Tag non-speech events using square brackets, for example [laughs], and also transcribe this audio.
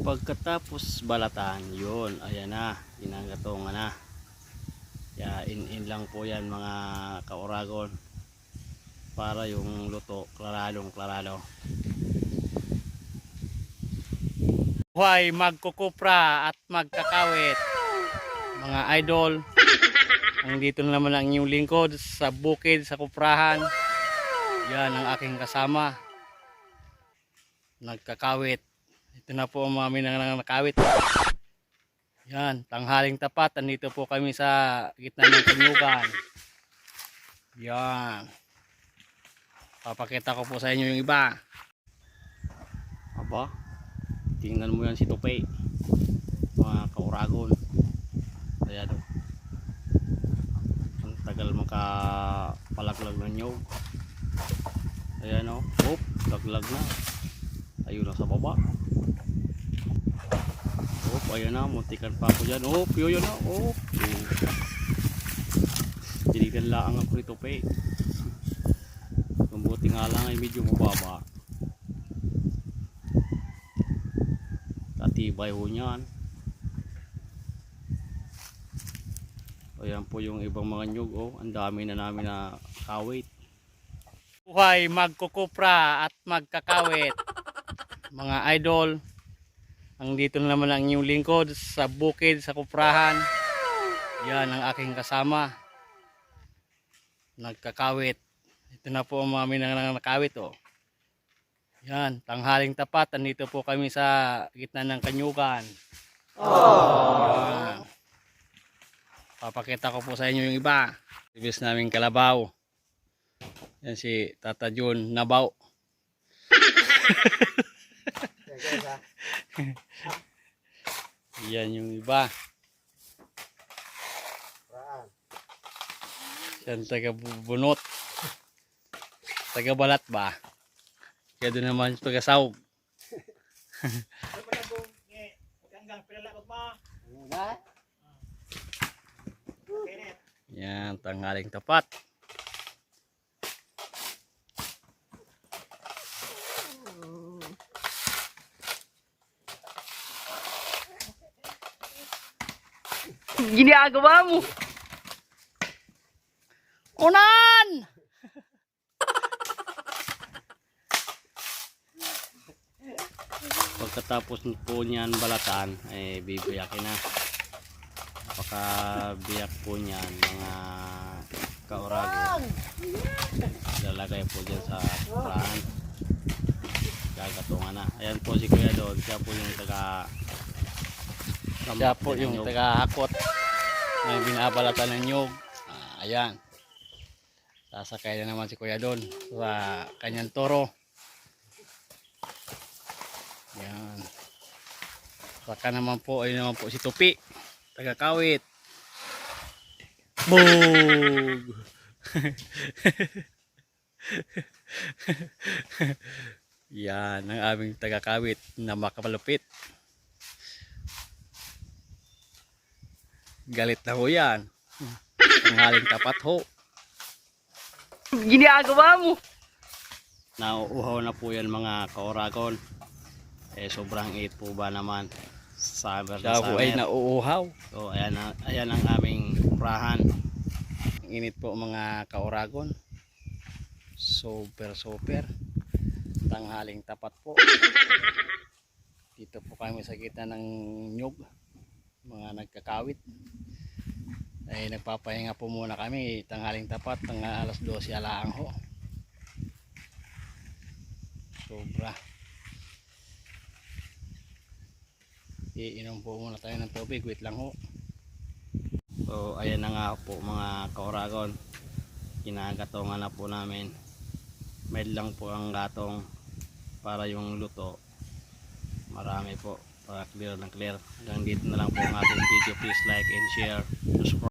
Pagkatapos balatan, yun, ayan na, ginagatongan na. Ya, in-in lang po yan mga kauragon para yung luto klaradong klarado. Buhay magkukupra at magkakawit. Mga idol, ang dito na naman ang inyong lingkod sa bukid, sa kuprahan. Yan ang aking kasama. Nagkakawit. Ito na po ang mga minang nakawit. Yan, tanghaling tapat. Andito po kami sa gitna ng kanyugan. Yan. Papakita ko po sa inyo yung iba. Aba, tingnan mo yan si Tupay. Mga kauragon. Ayan o. Ang tagal makapalaglag ng nyog. Ayan o. Oh, laglag na. Ayun na sa baba. Ayan na. Muntikan pa ako dyan. Oh, yun yun na. Oh. Dinigan lang ako nito pa eh. Mabuti nga lang ay medyo mababa. Katibay ho niyan. Ayan po yung ibang mga nyug. Oh, ang dami na namin na kawit. Buhay magkukupra at magkakawit. [laughs] mga idol, ang dito na naman ang inyong lingkod sa bukid, sa kuprahan. Yan ang aking kasama. Nagkakawit. Ito na po ang mga minang nakawit oh. Yan, tanghaling tapat. Andito po kami sa gitna ng kanyugan. Yan. Papakita ko po sa inyo yung iba. Ibis namin kalabaw. Yan si Tata Jun Nabaw. [laughs] Yan yung iba. Yan taga bu- bunot. Taga balat ba? Kaya doon naman taga saog. [laughs] Yan, tanghaling tapat. Ginagawa mo. Unan! [laughs] Pagkatapos po niyan balatan, eh bibiyakin na. Pagkabiyak po niyan, mga kaurago. Lalagay po dyan sa purahan. Gagatungan na. Ayan po si Kuya doon. Siya po yung taga... Siya po yung taga-hakot na binabalatan ng nyug. Ah, ayan. Sasakay na naman si Kuya doon sa kanyang toro. Ayan. Saka naman po, ayun naman po si Tupi. Taga-kawit. Bug! [laughs] Yan ang aming taga-kawit na makapalupit. Galit na ho yan. Ang haling tapat ho. Ginagawa mo. Nauuhaw na po yan mga kauragon. Eh sobrang eat po ba naman. Summer na ho ay summer. nauuhaw. So ayan, ayan ang aming prahan. Ang init po mga kauragon. Super super. Tanghaling tapat po. Dito po kami sa gitna ng nyug. Mga nagkakawit. Ay nagpapahinga po muna kami. Tanghaling tapat. Tang alas 12 alaang ho. Sobra. Iinom po muna tayo ng tubig. Wait lang ho. So ayan na nga po mga kauragon. Kinagatongan na po namin. Med lang po ang gatong para yung luto. Marami po para clear na clear. Hanggang dito na lang po ang ating video. Please like and share. Subscribe.